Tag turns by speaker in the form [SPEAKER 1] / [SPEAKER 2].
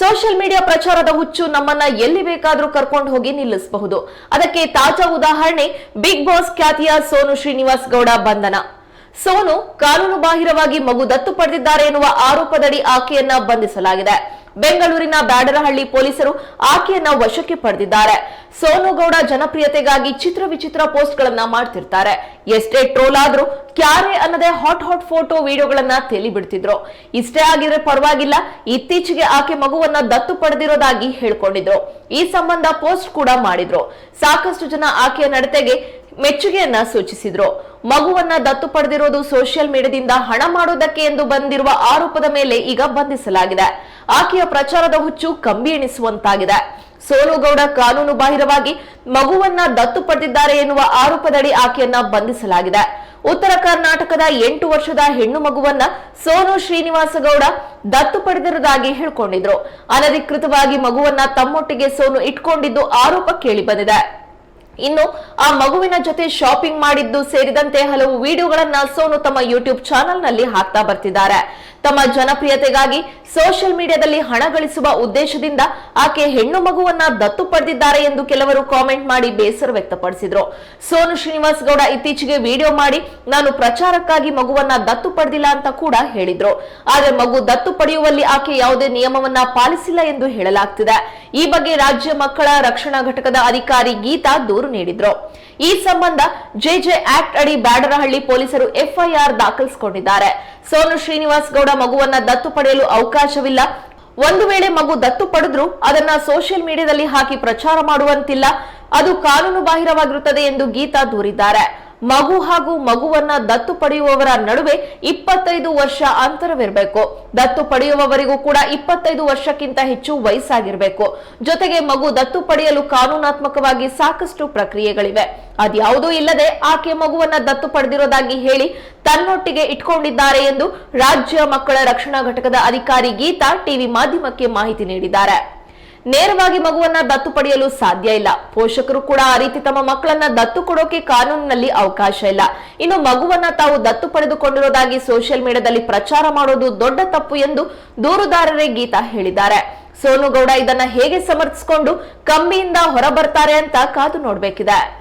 [SPEAKER 1] Social media ಪ್ರಚಾರದ ಹುಚ್ಚು ನಮ್ಮನ್ನ ಎಲ್ಲಿ ಬೇಕಾದ್ರೂ ಕರ್ಕೊಂಡು ಹೋಗಿ ನಿಲ್ಲಿಸಬಹುದು. ಅದಕ್ಕೆ ತಾಜಾ ಉದಾಹರಣೆ ಬಿಗ್ ಬಾಸ್ ಖ್ಯಾತಿಯ ಸೋನು ಶ್ರೀನಿವಾಸ್ ಗೌಡ ಬಂಧನ. ಸೋನು ಕಾನೂನು ಬಾಹಿರವಾಗಿ ಮಗು ದತ್ತು ಪಡೆದಿದ್ದಾರೆ ಎನ್ನುವ ಆರೋಪದಡಿ ಆಕೆಯನ್ನ ಬಂಧಿಸಲಾಗಿದೆ. ಬೆಂಗಳೂರಿನ ಬ್ಯಾಡರಹಳ್ಳಿ ಪೊಲೀಸರು ಆಕೆಯನ್ನ ವಶಕ್ಕೆ ಪಡೆದಿದ್ದಾರೆ. ಸೋನುಗೌಡ ಜನಪ್ರಿಯತೆಗಾಗಿ ಚಿತ್ರ ವಿಚಿತ್ರ ಪೋಸ್ಟ್ ಗಳನ್ನ ಮಾಡ್ತಿರ್ತಾರೆ. ಎಷ್ಟೇ ಟ್ರೋಲ್ ಆದ್ರೂ ಕ್ಯಾರೆ ಅನ್ನದೇ ಹಾಟ್ ಹಾಟ್ ಫೋಟೋ ವಿಡಿಯೋಗಳನ್ನ ತೇಲಿ ಬಿಡ್ತಿದ್ರು ಇಷ್ಟೇ ಆಗಿದ್ರೆ ಪರವಾಗಿಲ್ಲ, ಇತ್ತೀಚೆಗೆ ಆಕೆ ಮಗುವನ್ನ ದತ್ತು ಪಡೆದಿರೋದಾಗಿ ಹೇಳ್ಕೊಂಡಿದ್ರು. ಈ ಸಂಬಂಧ ಪೋಸ್ಟ್ ಕೂಡ ಮಾಡಿದ್ರು. ಸಾಕಷ್ಟು ಜನ ಆಕೆಯ ನಡತೆಗೆ ಮೆಚ್ಚುಗೆಯನ್ನ ಸೂಚಿಸಿದ್ರು. ಮಗುವನ್ನ ದತ್ತು ಪಡೆದಿರೋದು ಸೋಷಿಯಲ್ ಮೀಡಿಯಾದಿಂದ ಹಣ ಮಾಡೋದಕ್ಕೆ ಎಂದು ಬಂದಿರುವ ಆರೋಪದ ಮೇಲೆ ಈಗ ಬಂಧಿಸಲಾಗಿದೆ. ಆಕೆಯ ಪ್ರಚಾರದ ಹುಚ್ಚು ಕಂಬಿ ಎಣಿಸುವಂತಾಗಿದೆ. ಸೋನುಗೌಡ ಕಾನೂನು ಬಾಹಿರವಾಗಿ ಮಗುವನ್ನ ದತ್ತು ಪಡೆದಿದ್ದಾರೆ ಎನ್ನುವ ಆರೋಪದಡಿ ಆಕೆಯನ್ನ ಬಂಧಿಸಲಾಗಿದೆ. ಉತ್ತರ ಕರ್ನಾಟಕದ ಎಂಟು ವರ್ಷದ ಹೆಣ್ಣು ಮಗುವನ್ನ ಸೋನು ಶ್ರೀನಿವಾಸ ಗೌಡ ದತ್ತು ಪಡೆದಿರುವುದಾಗಿ ಹೇಳಿಕೊಂಡಿದ್ರು. ಅನಧಿಕೃತವಾಗಿ ಮಗುವನ್ನ ತಮ್ಮೊಟ್ಟಿಗೆ ಸೋನು ಇಟ್ಕೊಂಡಿದ್ದು ಆರೋಪ ಕೇಳಿ ಬಂದಿದೆ ಇನ್ನು ಆ ಮಗುವಿನ ಜೊತೆ ಶಾಪಿಂಗ್ ಮಾಡಿದ್ದು ಸೇರಿದಂತೆ ಹಲವು ವಿಡಿಯೋಗಳನ್ನ ಸೋನು ತಮ್ಮ ಯೂಟ್ಯೂಬ್ ಚಾನೆಲ್ನಲ್ಲಿ ಹಾಕ್ತಾ ಬರ್ತಿದ್ದಾರೆ. ತಮ್ಮ ಜನಪ್ರಿಯತೆಗಾಗಿ ಸೋಷಿಯಲ್ ಮೀಡಿಯಾದಲ್ಲಿ ಹಣ ಗಳಿಸುವ ಉದ್ದೇಶದಿಂದ ಆಕೆ ಹೆಣ್ಣು ಮಗುವನ್ನ ದತ್ತು ಪಡೆದಿದ್ದಾರೆ ಎಂದು ಕೆಲವರು ಕಾಮೆಂಟ್ ಮಾಡಿ ಬೇಸರ ವ್ಯಕ್ತಪಡಿಸಿದ್ರು. ಸೋನು ಶ್ರೀನಿವಾಸ್ ಗೌಡ ಇತ್ತೀಚೆಗೆ ವಿಡಿಯೋ ಮಾಡಿ, ನಾನು ಪ್ರಚಾರಕ್ಕಾಗಿ ಮಗುವನ್ನ ದತ್ತು ಪಡೆದಿಲ್ಲ ಅಂತ ಕೂಡ ಹೇಳಿದ್ರು. ಆದರೆ ಮಗು ದತ್ತು ಪಡೆಯುವಲ್ಲಿ ಆಕೆ ಯಾವುದೇ ನಿಯಮವನ್ನ ಪಾಲಿಸಿಲ್ಲ ಎಂದು ಹೇಳಲಾಗ್ತಿದೆ. ಈ ಬಗ್ಗೆ ರಾಜ್ಯ ಮಕ್ಕಳ ರಕ್ಷಣಾ ಘಟಕದ ಅಧಿಕಾರಿ ಗೀತಾ ದೂರು ನೀಡಿದ್ರು. ಈ ಸಂಬಂಧ ಜೆಜೆ ಆಕ್ಟ್ ಅಡಿ ಬ್ಯಾಡರಹಳ್ಳಿ ಪೊಲೀಸರು ಎಫ್ಐಆರ್ ದಾಖಲಿಸಿಕೊಂಡಿದ್ದಾರೆ. ಸೋನು ಶ್ರೀನಿವಾಸ್ ಗೌಡ ಮಗುವನ್ನ ದತ್ತು ಪಡೆಯಲು ಅವಕಾಶವಿಲ್ಲ. ಒಂದು ವೇಳೆ ಮಗು ದತ್ತು ಪಡೆದ್ರು ಅದನ್ನ ಸೋಷಿಯಲ್ ಮೀಡಿಯಾದಲ್ಲಿ ಹಾಕಿ ಪ್ರಚಾರ ಮಾಡುವಂತಿಲ್ಲ. ಅದು ಕಾನೂನು ಬಾಹಿರವಾಗಿರುತ್ತದೆ ಎಂದು ಗೀತಾ ದೂರಿದ್ದಾರೆ. ಮಗು ಹಾಗೂ ಮಗುವನ್ನ ದತ್ತು ಪಡೆಯುವವರ ನಡುವೆ ಇಪ್ಪತ್ತೈದು ವರ್ಷ ಅಂತರವಿರಬೇಕು. ದತ್ತು ಪಡೆಯುವವರಿಗೂ ಕೂಡ ಇಪ್ಪತ್ತೈದು ವರ್ಷಕ್ಕಿಂತ ಹೆಚ್ಚು ವಯಸ್ಸಾಗಿರಬೇಕು. ಜೊತೆಗೆ ಮಗು ದತ್ತು ಪಡೆಯಲು ಕಾನೂನಾತ್ಮಕವಾಗಿ ಸಾಕಷ್ಟು ಪ್ರಕ್ರಿಯೆಗಳಿವೆ. ಅದ್ಯಾವುದೂ ಇಲ್ಲದೆ ಆಕೆ ಮಗುವನ್ನ ದತ್ತು ಪಡೆದಿರೋದಾಗಿ ಹೇಳಿ ತನ್ನೊಟ್ಟಿಗೆ ಇಟ್ಕೊಂಡಿದ್ದಾರೆ ಎಂದು ರಾಜ್ಯ ಮಕ್ಕಳ ರಕ್ಷಣಾ ಘಟಕದ ಅಧಿಕಾರಿ ಗೀತಾ ಟಿವಿ ಮಾಧ್ಯಮಕ್ಕೆ ಮಾಹಿತಿ ನೀಡಿದ್ದಾರೆ. ನೇರವಾಗಿ ಮಗುವನ್ನ ದತ್ತು ಪಡೆಯಲು ಸಾಧ್ಯ ಇಲ್ಲ. ಪೋಷಕರು ಕೂಡ ಆ ರೀತಿ ತಮ್ಮ ಮಕ್ಕಳನ್ನ ದತ್ತು ಕೊಡೋಕೆ ಕಾನೂನಿನಲ್ಲಿ ಅವಕಾಶ ಇಲ್ಲ. ಇನ್ನು ಮಗುವನ್ನ ತಾವು ದತ್ತು ಪಡೆದುಕೊಂಡಿರೋದಾಗಿ ಸೋಷಿಯಲ್ ಮೀಡಿಯಾದಲ್ಲಿ ಪ್ರಚಾರ ಮಾಡೋದು ದೊಡ್ಡ ತಪ್ಪು ಎಂದು ದೂರುದಾರರೇ ಗೀತಾ ಹೇಳಿದ್ದಾರೆ. ಸೋನು ಗೌಡ ಇದನ್ನ ಹೇಗೆ ಸಮರ್ಥಿಸಿಕೊಂಡು ಕಂಬಿಯಿಂದ ಹೊರಬರ್ತಾರೆ ಅಂತ ಕಾದು ನೋಡ್ಬೇಕಿದೆ.